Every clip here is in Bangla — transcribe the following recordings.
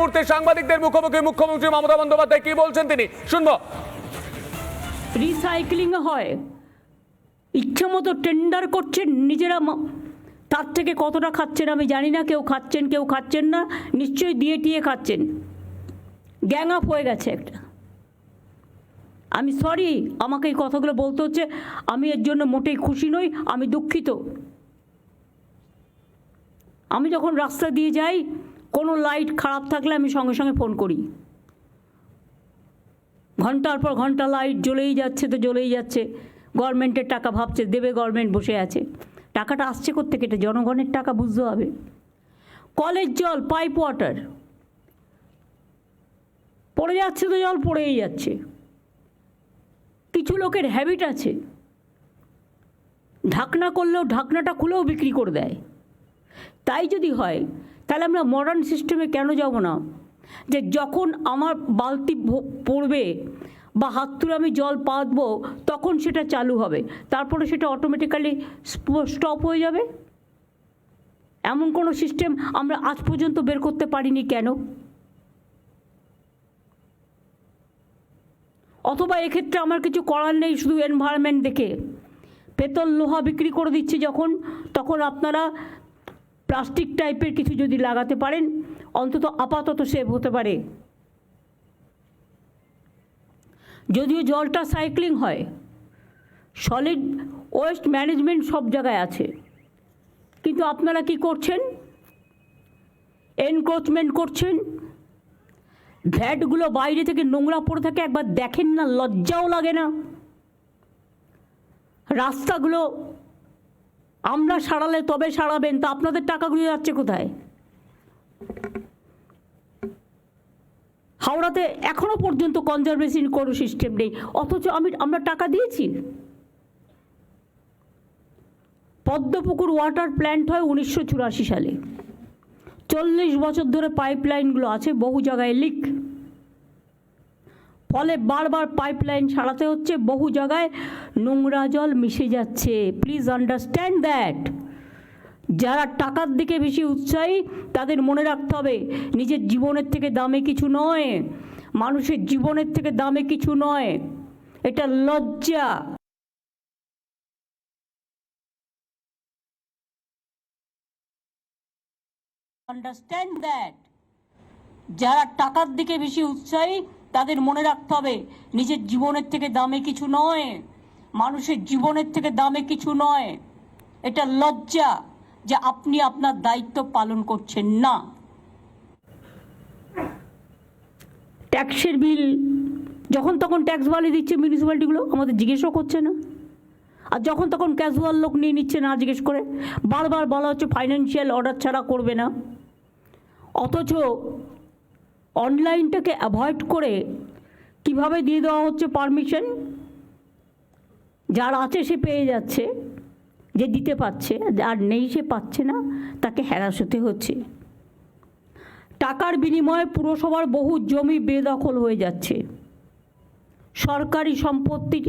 মুহূর্তে সাংবাদিকদের মুখোমুখি মুখ্যমন্ত্রী মমতা বন্দ্যোপাধ্যায় কি বলছেন তিনি? শুনব। রিসাইক্লিং হয়। ইচ্ছা মতো টেন্ডার করছেন নিজেরা তার থেকে কতটা খাচ্ছেন আমি জানি না, কেউ খাচ্ছেন কেউ খাচ্ছেন না, নিশ্চয়ই দিয়ে টিয়ে খাচ্ছেন। গ্যাং আপ হয়ে গেছে একটা। আমি সরি, আমাকে এই কথাগুলো বলতে হচ্ছে, আমি এর জন্য মোটেই খুশি নই, আমি দুঃখিত। আমি যখন রাস্তা দিয়ে যাই কোনো লাইট খারাপ থাকলে আমি সঙ্গে সঙ্গে ফোন করি। ঘণ্টার পর ঘণ্টা লাইট জ্বলেই যাচ্ছে তো জ্বলেই যাচ্ছে। গভর্নমেন্টের টাকা ভাবছে, দেবে গভর্নমেন্ট বসে আছে। টাকাটা আসছে কোথেকে এটা জনগণের টাকা, বুঝতে হবে। কলের জল, পাইপ ওয়াটার। পড়ে যাচ্ছে তো জল, পড়েই যাচ্ছে। কিছু লোকের হ্যাবিট আছে। ঢাকনা করলেও ঢাকনাটা খুলেও বিক্রি করে দেয়। তাই যদি হয় তাহলে আমরা মডার্ন সিস্টেমে কেন যাব না? যে যখন আমার বালতি পড়বে বা হাত তুলে আমি জল পাতবো, তখন সেটা চালু হবে। তারপরে সেটা অটোমেটিক্যালি স্টপ হয়ে যাবে? এমন কোনো সিস্টেম আমরা আজ পর্যন্ত বের করতে পারিনি কেন? অথবা এক্ষেত্রে আমার কিছু করার নেই শুধু এনভায়রনমেন্ট দেখে। পেতল লোহা বিক্রি করে দিচ্ছে যখন, তখন আপনারা প্লাস্টিক টাইপের কিছু যদি লাগাতে পারেন, অন্তত আপাতত সেভ হতে পারে। যদিও জলটা সাইক্লিং হয়, সলিড ওয়েস্ট ম্যানেজমেন্ট সব জায়গায় আছে। কিন্তু আপনারা কি করছেন? এনক্রোচমেন্ট করছেন। ভ্যাটগুলো বাইরে থেকে নোংরা পড়ে থাকে, একবার দেখেন না, লজ্জাও লাগে না। রাস্তাগুলো আমরা সারালে তবে সারাবেন, তা আপনাদের টাকাগুলো যাচ্ছে কোথায়? হাওড়াতে এখনও পর্যন্ত কনজারভেশন কোনো সিস্টেম নেই, অথচ আমি, আমরা টাকা দিয়েছি। পদ্মপুকুর ওয়াটার প্ল্যান্ট হয় উনিশশো চুরাশি সালে। চল্লিশ বছর ধরে পাইপলাইনগুলো আছে, বহু জায়গায় লিক ফলে বারবার পাইপলাইন সারাতে হচ্ছে, বহু জায়গায় নোংরা জল মিশে যাচ্ছে। প্লিজ আন্ডারস্ট্যান্ড দ্যাট যারা টাকার দিকে বেশি উৎসাহী, তাদের মনে রাখতে হবে, নিজের জীবনের থেকে দামে কিছু নয়। মানুষের জীবনের থেকে দামে কিছু নয়। এটা লজ্জা। আন্ডারস্ট্যান্ড দ্যাট যারা টাকার দিকে বেশি উৎসাহী তাদের মনে রাখতে হবে, নিজের জীবনের থেকে দামে কিছু নয়, মানুষের জীবনের থেকে দামে কিছু নয়। এটা লজ্জা যে আপনি আপনার দায়িত্ব পালন করছেন না। ট্যাক্সের বিল, যখন তখন ট্যাক্স বাড়িয়ে দিচ্ছে মিউনিসিপ্যালিটিগুলো আমাদের জিজ্ঞেসও করছে না। আর যখন তখন ক্যাজুয়াল লোক নিয়ে নিচ্ছে না জিজ্ঞেস করে, বারবার বলা হচ্ছে ফাইন্যান্সিয়াল অর্ডার ছাড়া করবে না। অথচ অনলাইনটাকে অ্যাভয়েড করে কীভাবে দিয়ে দেওয়া হচ্ছে পারমিশন যার আছে সে পেয়ে যাচ্ছে, যে দিতে পারছে আর নেই সে পাচ্ছে না, তাকে হ্যারাস হতে হচ্ছে। টাকার বিনিময়ে পুরসভার বহু জমি বেদখল হয়ে যাচ্ছে। সরকারি সম্পত্তি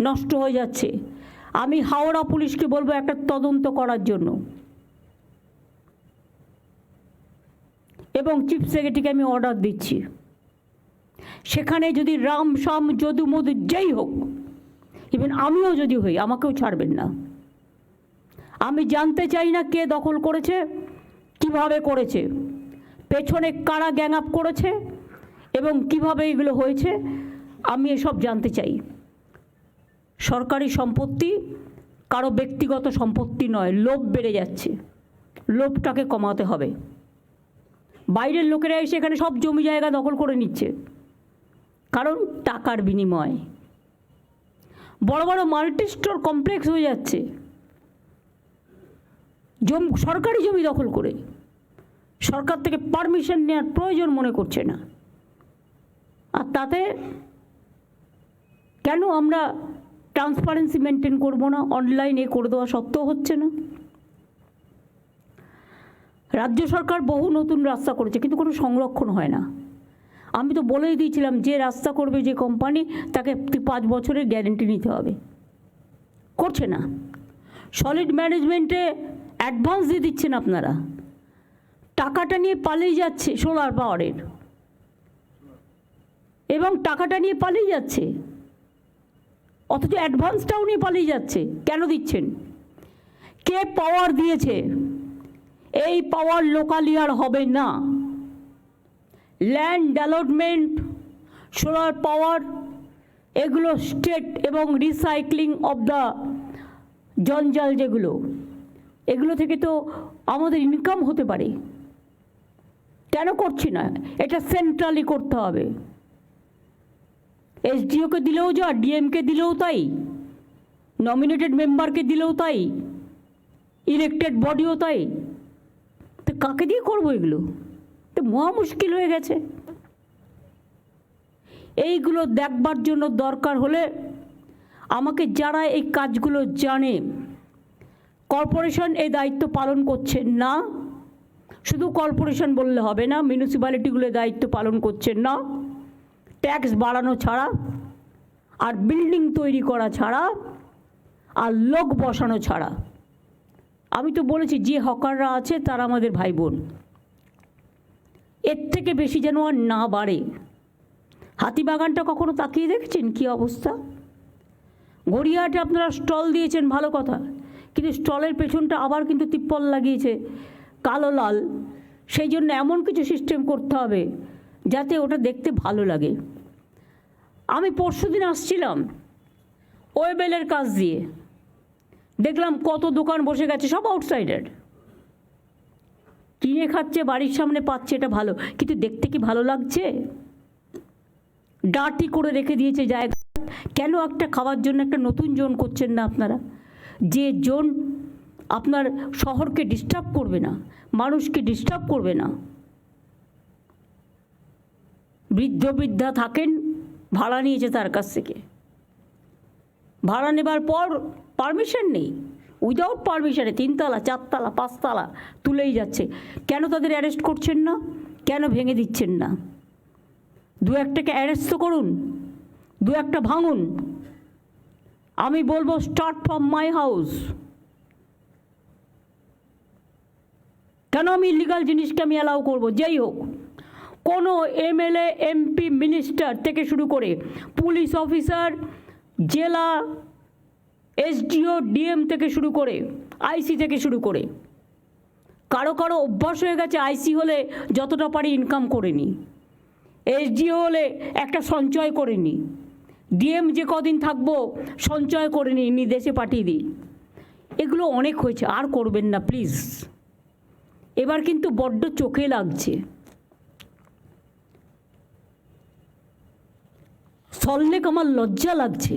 নষ্ট হয়ে যাচ্ছে। আমি হাওড়া পুলিশকে বলব একটা তদন্ত করার জন্য। এবং চিফ সেক্রেটারিকে আমি অর্ডার দিচ্ছি। সেখানে যদি রাম শাম যদু, মধু যেই হোক ইভেন আমিও যদি হই, আমাকেও ছাড়বেন না। আমি জানতে চাই না কে দখল করেছে, কীভাবে করেছে, পেছনে কারা গ্যাং আপ করেছে, এবং কীভাবে এগুলো হয়েছে, আমি এসব জানতে চাই। সরকারি সম্পত্তি কারও ব্যক্তিগত সম্পত্তি নয়, লোভ বেড়ে যাচ্ছে। লোভটাকে কমাতে হবে। বাইরের লোকেরা এসে এখানে সব জমি জায়গা দখল করে নিচ্ছে। কারণ টাকার বিনিময়। বড় বড় মাল্টি স্টোর কমপ্লেক্স হয়ে যাচ্ছে। জম, সরকারি জমি দখল করে। সরকার থেকে পারমিশন নেওয়ার প্রয়োজন মনে করছে না। আর তাতে কেন আমরা ট্রান্সপারেন্সি মেনটেন করব না? অনলাইনে করে দেওয়া সত্ত্বেও হচ্ছে না। রাজ্য সরকার বহু নতুন রাস্তা করেছে, কিন্তু কোনো সংরক্ষণ হয় না। আমি তো বলেই দিয়েছিলাম, যে রাস্তা করবে যে কোম্পানি তাকে পাঁচ বছরের গ্যারেন্টি নিতে হবে। করছে না। সলিড ম্যানেজমেন্টে অ্যাডভান্স দিয়ে দিচ্ছেন আপনারা। টাকাটা নিয়ে পালিয়ে যাচ্ছে সোলার পাওয়ারের এবং টাকাটা নিয়ে পালিয়ে যাচ্ছে। অথচ অ্যাডভান্সটাও নিয়ে পালিয়ে যাচ্ছে। কেন দিচ্ছেন? কে পাওয়ার দিয়েছে? এই পাওয়ার লোকালি আর হবে না। ল্যান্ড ডেভেলপমেন্ট সোলার পাওয়ার এগুলো স্টেট এবং রিসাইক্লিং অফ দ্য জঞ্জাল যেগুলো, এগুলো থেকে তো আমাদের ইনকাম হতে পারে। কেন করছি না? এটা সেন্ট্রালি করতে হবে। এসডিওকে দিলেও যা ডিএমকে দিলেও তাই নমিনেটেড মেম্বারকে দিলেও তাই ইলেক্টেড বডিও তাই। কাকে দিয়ে করব এগুলো? তো মহা মুশকিল হয়ে গেছে। এইগুলো দেখবার জন্য দরকার হলে আমাকে যারা এই কাজগুলো জানে, কর্পোরেশন এই দায়িত্ব পালন করছেন না। শুধু কর্পোরেশন বললে হবে না মিউনিসিপ্যালিটিগুলো দায়িত্ব পালন করছেন না। ট্যাক্স বাড়ানো ছাড়া, আর বিল্ডিং তৈরি করা ছাড়া, আর লোক বসানো ছাড়া। আমি তো বলেছি, যে হকাররা আছে তারা আমাদের ভাই বোন এর থেকে বেশি যেন আর না বাড়ে। হাতিবাগানটা কখনো তাকিয়ে দেখেছেন কি অবস্থা? গড়িয়াহাটে আপনারা স্টল দিয়েছেন, ভালো কথা। কিন্তু স্টলের পেছনটা আবার কিন্তু তিপ্পল লাগিয়েছে, কালো লাল। সেই জন্য এমন কিছু সিস্টেম করতে হবে, যাতে ওটা দেখতে ভালো লাগে। আমি পরশু দিন আসছিলাম, ওয়েবেলের কাজ দিয়ে। দেখলাম কত দোকান বসে গেছে, সব আউটসাইডার কিনে খাচ্ছে, বাড়ির সামনে পাচ্ছে, এটা ভালো। কিন্তু দেখতে কি ভালো লাগছে? ডাটি করে রেখে দিয়েছে জায়গা। কেন একটা খাওয়ার জন্য একটা নতুন জোন করছেন না আপনারা? যে জোন আপনার শহরকে ডিস্টার্ব করবে না, মানুষকে ডিস্টার্ব করবে না। বৃদ্ধ বৃদ্ধা থাকেন, ভাড়া নিয়েছে তার কাছ থেকে। ভাড়া নেবার পর পারমিশন নেই। উইদাউট পারমিশনে তিনতলা, চারতলা, পাঁচতলা তুলেই যাচ্ছে। কেন তাদের অ্যারেস্ট করছেন না? কেন ভেঙে দিচ্ছেন না? দু একটাকে অ্যারেস্ট তো করুন। দু একটা ভাঙুন। আমি বলব স্টার্ট ফ্রম মাই হাউস কেন আমি ইলিগাল জিনিসকে আমি অ্যালাউ করব? যেই হোক। কোনো এমএলএ এমপি মিনিস্টার থেকে শুরু করে পুলিশ অফিসার জেলা এসডিও, ডিএম থেকে শুরু করে আইসি থেকে শুরু করে। কারও কারও অভ্যাস হয়ে গেছে আইসি হলে যতটা পারি ইনকাম করে নি। এসডিও হলে একটা সঞ্চয় করে নি। ডিএম যে কদিন থাকব সঞ্চয় করে নিই নি দেশে পাঠিয়ে দিই। এগুলো অনেক হয়েছে, আর করবেন না প্লিজ এবার কিন্তু বড্ড চোখে লাগছে। সল্লেক আমার লজ্জা লাগছে।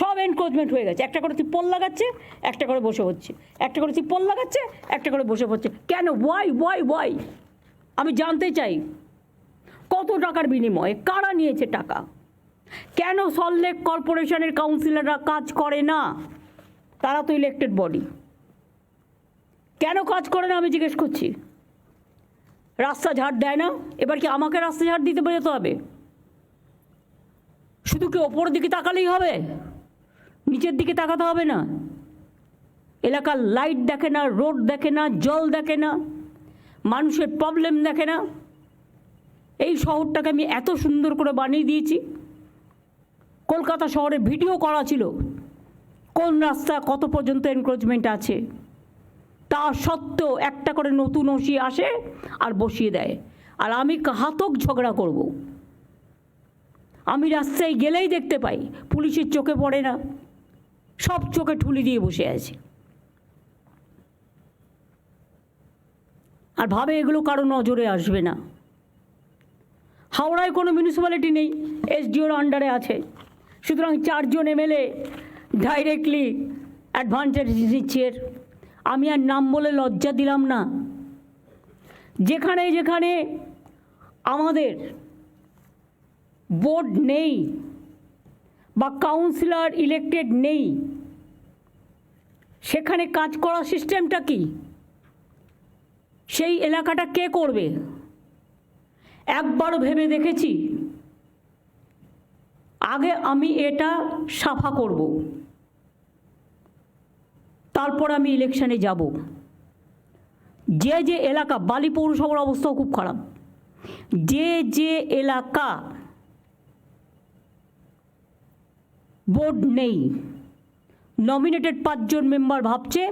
সব এনক্রোচমেন্ট হয়ে গেছে। একটা করে তিপ্পল লাগাচ্ছে, একটা করে বসে হচ্ছে একটা করে তিপ্পল লাগাচ্ছে, একটা করে বসে পড়ছে। কেন? ওয়াই ওয়াই ওয়াই আমি জানতে চাই, কত টাকার বিনিময়ে? কারা নিয়েছে টাকা? কেন সল্লেক কর্পোরেশনের কাউন্সিলররা কাজ করে না? তারা তো ইলেকটেড বডি কেন কাজ করে না আমি জিজ্ঞেস করছি? রাস্তা ঝাড় দেয় না? এবার কি আমাকে রাস্তা ঝাড় দিতে বেরোতে হবে? শুধু কি ওপরের দিকে তাকালেই হবে? নিচের দিকে তাকাতে হবে না। এলাকার লাইট দেখে না রোড দেখে না, জল দেখে না, মানুষের প্রবলেম দেখে না। এই শহরটাকে আমি এত সুন্দর করে বানিয়ে দিয়েছি। কলকাতা শহরে ভিডিও করা ছিল। কোন রাস্তা, কত পর্যন্ত এনক্রোচমেন্ট আছে? তা সত্ত্বেও একটা করে নতুন ওসি আসে আর বসিয়ে দেয়। আর আমি হাতক ঝগড়া করব। আমি রাস্তায় গেলেই দেখতে পাই, পুলিশের চোখে পড়ে না। সব চোখে ঠুলি দিয়ে বসে আছে। আর ভাবে এগুলো কারও নজরে আসবে না। হাওড়ায় কোনো মিউনিসিপ্যালিটি নেই এসডিওর আন্ডারে আছে। সুতরাং চারজন এমএলএ ডাইরেক্টলি অ্যাডভান্টেজ এর। আমি আর নাম বলে লজ্জা দিলাম না। যেখানে যেখানে আমাদের বোর্ড নেই বা কাউন্সিলর ইলেক্টেড নেই। সেখানে কাজ করার সিস্টেমটা কি? সেই এলাকাটা কে করবে? একবারও ভেবে দেখেছি। আগে আমি এটা সাফা করব। তারপর আমি ইলেকশনে যাব। যে যে এলাকা, বালি পৌরসভার অবস্থাও খুব খারাপ। যে যে এলাকা বোর্ড নেই। নমিনেটেড পাঁচজন মেম্বার ভাবছে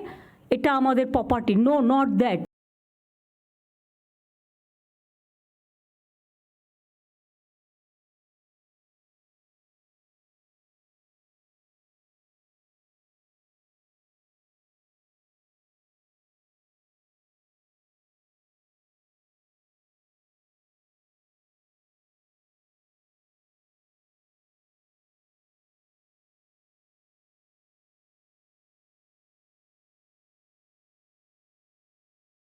এটা আমাদের প্রপার্টি নো নট দ্যাট